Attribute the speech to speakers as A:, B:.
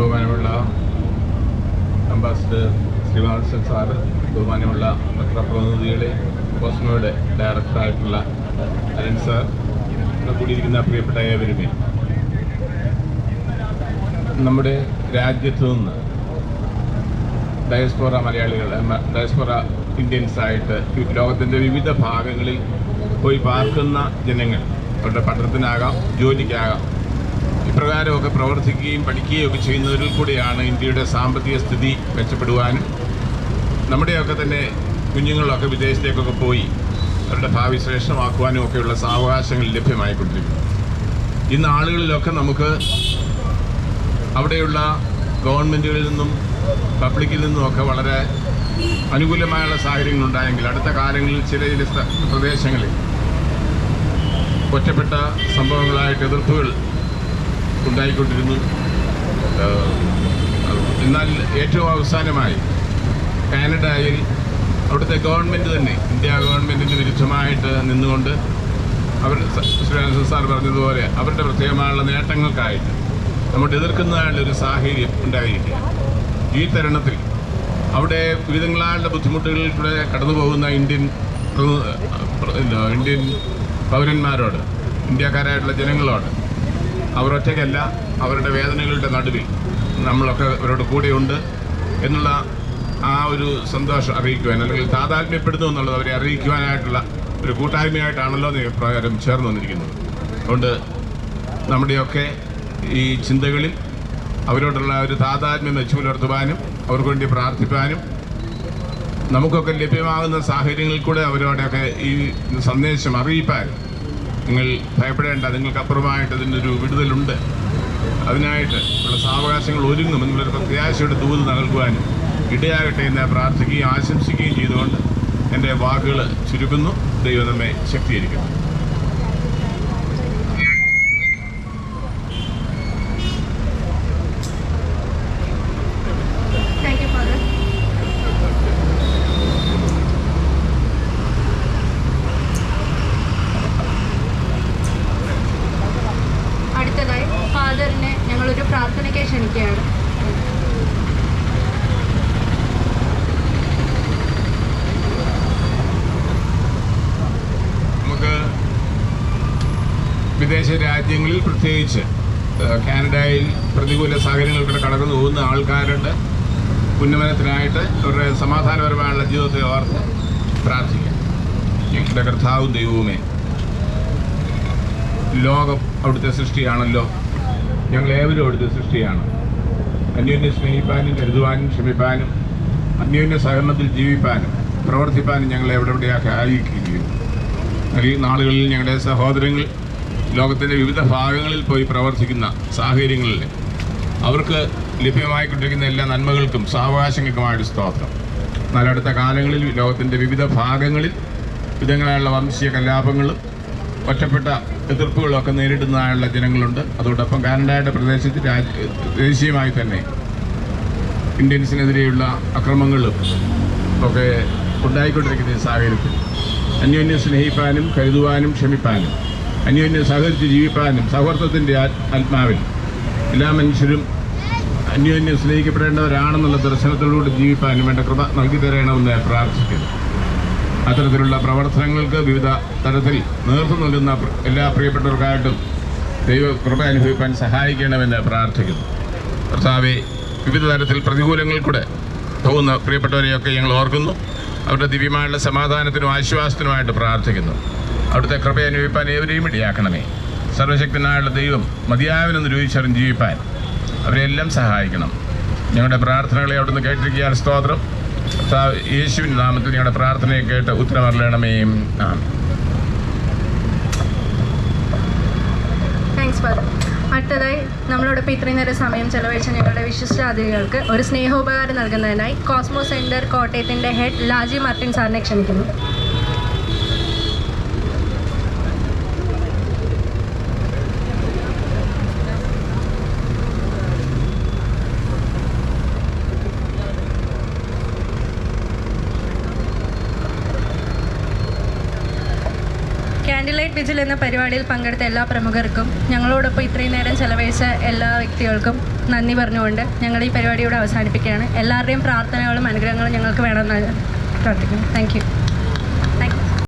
A: ബഹുമാനമുള്ള ambassador Sreevasan sir ബഹുമാനമുള്ള പത്രപ്രതിനിധികളെ കോസ്മോയുടെ ഡയറക്ടറായിട്ടുള്ള അരൺ sir കൂടിയിരിക്കുന്ന പ്രിയപ്പെട്ട ഏവരുമേ. നമ്മുടെ രാജ്യത്തു നിന്ന് ഡയസ്പോറ മലയാളികൾ ഡയസ്പോറ ഇന്ത്യൻസ് ആയിട്ട് ഈ ലോകത്തിന്റെ വിവിധ ഭാഗങ്ങളിൽ പോയി പാർക്കുന്ന ജനങ്ങൾ അവരുടെ പഠനത്തിനാകാം ജോലിക്കാകാം. ഇപ്രകാരമൊക്കെ പ്രവർത്തിക്കുകയും പഠിക്കുകയും ഒക്കെ ചെയ്യുന്നവരിൽ കൂടിയാണ് ഇന്ത്യയുടെ സാമ്പത്തിക സ്ഥിതി മെച്ചപ്പെടുവാനും നമ്മുടെയൊക്കെ തന്നെ കുഞ്ഞുങ്ങളൊക്കെ വിദേശത്തേക്കൊക്കെ പോയി അവരുടെ ഭാവി ശ്രേഷ്ഠമാക്കുവാനും ഒക്കെയുള്ള സാവകാശങ്ങൾ ലഭ്യമായിക്കൊണ്ടിരിക്കുന്നു. ഇന്ന് ആളുകളിലൊക്കെ നമുക്ക് അവിടെയുള്ള ഗവൺമെന്റുകളിൽ നിന്നും പബ്ലിക്കിൽ നിന്നുമൊക്കെ വളരെ അനുകൂലമായുള്ള സാഹചര്യങ്ങൾ ഉണ്ടായെങ്കിൽ അടുത്ത കാലങ്ങളിൽ ചില ചില പ്രദേശങ്ങളിൽ ഒറ്റപ്പെട്ട സംഭവങ്ങളായിട്ട് എതിർപ്പുകൾ ഉണ്ടായിക്കൊണ്ടിരുന്നു. എന്നാൽ ഏറ്റവും അവസാനമായി കാനഡയിൽ അവിടുത്തെ ഗവൺമെന്റ് തന്നെ ഇന്ത്യ ഗവൺമെന്റിന് വിരുദ്ധമായിട്ട് നിന്നുകൊണ്ട് അവർ ശ്രീ സാർ പറഞ്ഞതുപോലെ അവരുടെ പ്രത്യേകമായുള്ള നേട്ടങ്ങൾക്കായിട്ട് നമ്മൾ എതിർക്കുന്നതായുള്ള ഒരു സാഹചര്യം ഉണ്ടായിരിക്കുക ഈ തരുണത്തിൽ അവിടെ വിവിധങ്ങളായുള്ള ബുദ്ധിമുട്ടുകളിലൂടെ കടന്നു പോകുന്ന ഇന്ത്യൻ ഇന്ത്യൻ പൗരന്മാരോട് ഇന്ത്യക്കാരായിട്ടുള്ള ജനങ്ങളോട് അവർ ഒറ്റയ്ക്കല്ല അവരുടെ വേദനകളുടെ നടുവിൽ നമ്മളൊക്കെ അവരോട് കൂടെയുണ്ട് എന്നുള്ള ആ ഒരു സന്തോഷം അറിയിക്കുവാൻ അല്ലെങ്കിൽ താതാത്മ്യപ്പെടുന്നു എന്നുള്ളത് അവരെ അറിയിക്കുവാനായിട്ടുള്ള ഒരു കൂട്ടായ്മയായിട്ടാണല്ലോ പ്രകാരം ചേർന്ന് വന്നിരിക്കുന്നത്. അതുകൊണ്ട് നമ്മുടെയൊക്കെ ഈ ചിന്തകളിൽ അവരോടുള്ള ഒരു താതാത്മ്യം വെച്ചു പുലർത്തുവാനും അവർക്ക് വേണ്ടി പ്രാർത്ഥിക്കാനും നമുക്കൊക്കെ ലഭ്യമാകുന്ന സാഹചര്യങ്ങളിൽ കൂടെ അവരോടൊക്കെ ഈ സന്ദേശം അറിയിപ്പാനും നിങ്ങൾ ഭയപ്പെടേണ്ട നിങ്ങൾക്കപ്പുറമായിട്ട് അതിനൊരു വിടുതലുണ്ട്. അതിനായിട്ട് ഉള്ള സാവകാശങ്ങൾ ഒരുങ്ങും. എന്നുള്ളൊരു പ്രത്യാശയുടെ ദൂത് നൽകുവാനും ഇടയാകട്ടെ എന്ന് പ്രാർത്ഥിക്കുകയും ആശംസിക്കുകയും ചെയ്തുകൊണ്ട് എന്റെ വാക്കുകൾ ചുരുക്കുന്നു. ദൈവം നമ്മെ ശക്തീകരിക്കുന്നു
B: താങ്ക് യു ഫാദർ അടുത്തതായി ഫാദറിനെ പ്രാർത്ഥനയ്ക്ക് ക്ഷണിക്കുകയാണ്
A: നമുക്ക് വിദേശ രാജ്യങ്ങളിൽ പ്രത്യേകിച്ച് കാനഡയിൽ പ്രതികൂല സാഹചര്യങ്ങളിലൂടെ കടന്നു പോകുന്ന ആൾക്കാരുടെ ഉന്നമനത്തിനായിട്ട് അവരുടെ സമാധാനപരമായുള്ള ജീവിതത്തെ ഓർത്ത് പ്രാർത്ഥിക്കാം. ഞങ്ങളുടെ കർത്താവും ദൈവവുമേ ലോകം അവിടുത്തെ സൃഷ്ടിയാണല്ലോ. ഞങ്ങൾ ഏവരും അവിടുത്തെ സൃഷ്ടിയാണ്. അന്യോന്യം സ്നേഹിപ്പാനും കരുതുവാനും ക്ഷമിപ്പാനും അന്യോന്യ സഹകരണത്തിൽ ജീവിപ്പാനും പ്രവർത്തിപ്പാനും ഞങ്ങൾ എവിടെ എവിടെയൊക്കെ ആയിരിക്കുകയും ഈ നാളുകളിൽ ഞങ്ങളുടെ സഹോദരങ്ങൾ ലോകത്തിന്റെ വിവിധ ഭാഗങ്ങളിൽ പോയി പ്രവർത്തിക്കുന്ന സാഹചര്യങ്ങളിൽ അവർക്ക് ലഭ്യമായിക്കൊണ്ടിരിക്കുന്ന എല്ലാ നന്മകൾക്കും സാവകാശങ്ങൾക്കുമായൊരു സ്തോത്രം. എന്നാൽ കാലങ്ങളിൽ ലോകത്തിന്റെ വിവിധ ഭാഗങ്ങളിൽ വിധങ്ങളായുള്ള വംശീയ കലാപങ്ങളും ഒറ്റപ്പെട്ട എതിർപ്പുകളൊക്കെ നേരിടുന്നതായുള്ള ജനങ്ങളുണ്ട്. അതോടൊപ്പം കാനഡയുടെ പ്രദേശത്ത് ദേശീയമായി തന്നെ ഇന്ത്യൻസിനെതിരെയുള്ള അക്രമങ്ങളും ഒക്കെ ഉണ്ടായിക്കൊണ്ടിരിക്കുന്ന ഈ സാഹചര്യത്തിൽ അന്യോന്യം സ്നേഹിപ്പാനും കരുതുവാനും ക്ഷമിപ്പാനും അന്യോന്യം സഹകരിച്ച് ജീവിപ്പാനും സൗഹൃദത്തിന്റെ ആത്മാവിൽ എല്ലാ മനുഷ്യരും അന്യോന്യം സ്നേഹിക്കപ്പെടേണ്ടവരാണെന്നുള്ള ദർശനത്തിലൂടെ ജീവിപ്പാനും വേണ്ട കൃപ നൽകി തരണമെന്ന് പ്രാർത്ഥിക്കുന്നു. അത്തരത്തിലുള്ള പ്രവർത്തനങ്ങൾക്ക് വിവിധ തരത്തിൽ നേതൃത്വം നൽകുന്ന എല്ലാ പ്രിയപ്പെട്ടവർക്കായിട്ടും ദൈവ കൃപ അനുഭവിക്കാൻ സഹായിക്കണമെന്ന് പ്രാർത്ഥിക്കുന്നു. കർത്താവെ വിവിധ തരത്തിൽ പ്രതികൂലങ്ങൾ കൂടെ പോകുന്ന പ്രിയപ്പെട്ടവരെയൊക്കെ ഞങ്ങൾ ഓർക്കുന്നു. അവരുടെ ദിവ്യമായുള്ള സമാധാനത്തിനും ആശ്വാസത്തിനുമായിട്ട് പ്രാർത്ഥിക്കുന്നു. അവിടുത്തെ കൃപ അനുഭവിപ്പാൻ ഏവരെയും ഇടയാക്കണമേ. സർവശക്തനായുള്ള ദൈവം മതിയാവിനെന്ന് രൂപിച്ചറിഞ്ഞ് ജീവിപ്പാൻ അവരെല്ലാം സഹായിക്കണം. ഞങ്ങളുടെ പ്രാർത്ഥനകളെ അവിടുന്ന് കേട്ടിരിക്കുകയാണ് സ്തോത്രം. യേശുവിന്റെ നാമത്തിൽ ഞങ്ങളുടെ പ്രാർത്ഥനയെ കേട്ട് ഉത്തരമറിയണമേ.
B: താങ്ക്സ് ഫാദർ അടുത്തതായി നമ്മളോടൊപ്പം ഇത്രയും നേരം സമയം ചെലവഴിച്ച ഞങ്ങളുടെ വിശിഷ്ടാതിഥികൾക്ക് ഒരു സ്നേഹോപകാരം നൽകുന്നതിനായി കോസ്മോ സെന്റർ കോട്ടയത്തിന്റെ ഹെഡ് ലാജി മാർട്ടിൻ സാറിനെ ക്ഷണിക്കുന്നു. ക്യാൻഡിൽ ലൈറ്റ് വിജിൽ എന്ന പരിപാടിയിൽ പങ്കെടുത്ത എല്ലാ പ്രമുഖർക്കും ഞങ്ങളോടൊപ്പം ഇത്രയും നേരം ചെലവഴിച്ച എല്ലാ വ്യക്തികൾക്കും നന്ദി പറഞ്ഞുകൊണ്ട് ഞങ്ങൾ ഈ പരിപാടിയോട് അവസാനിപ്പിക്കുകയാണ്. എല്ലാവരുടെയും പ്രാർത്ഥനകളും അനുഗ്രഹങ്ങളും ഞങ്ങൾക്ക് വേണമെന്ന് പ്രാർത്ഥിക്കുന്നു. താങ്ക്